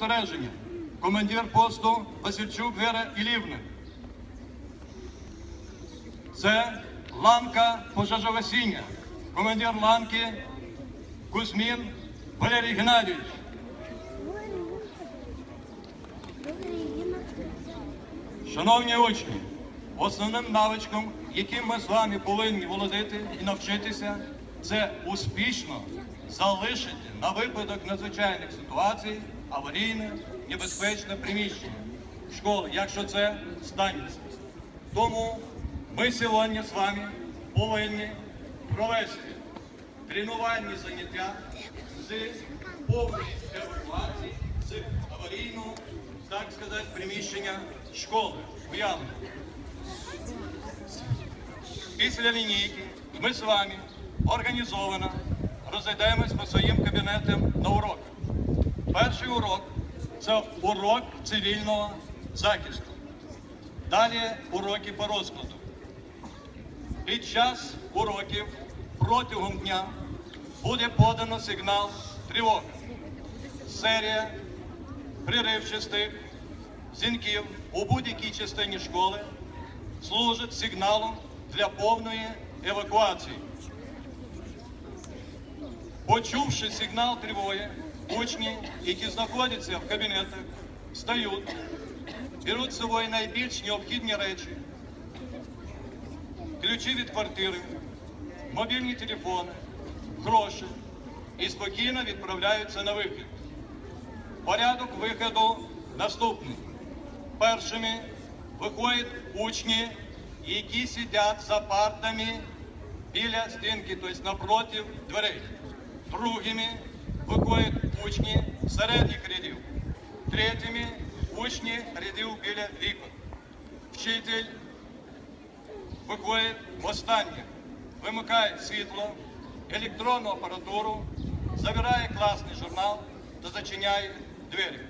Спостереження. Командир посту Васильчук Вера Ілівна. Це ланка пожежогасіння. Командир ланки Кузьмін Валерій Геннадійович. Шановні учні, основним навичком, яким ми з вами повинні володити і навчитися, це успішно залишити на випадок надзвичайних ситуацій аварійне, небезпечне приміщення школи, якщо це станеться. Тому ми сьогодні з вами повинні провести тренувальні заняття з повної евакуації з аварійного, так сказати, приміщення школи. Уявно. Після лінійки ми з вами організовано розійдемось по своїм кабінетам на урок. Перший урок це урок цивільного захисту. Далі уроки по розкладу. Під час уроків протягом дня буде подано сигнал тривоги. Серія приривчастих дзвінків у будь-якій частині школи служить сигналом для повної евакуації. Почувши сигнал тривоги, учні, які знаходяться в кабінетах, встають, беруть з собою найбільш необхідні речі, ключі від квартири, мобільні телефони, гроші і спокійно відправляються на вихід. Порядок виходу наступний. Першими виходять учні, які сидять за партами біля стінки, тобто напроти дверей. Другими виходять учні середніх рядів. Третіми учні рядів біля вікон. Вчитель виходить останнє, вимикає світло, електронну апаратуру, забирає класний журнал та зачиняє двері.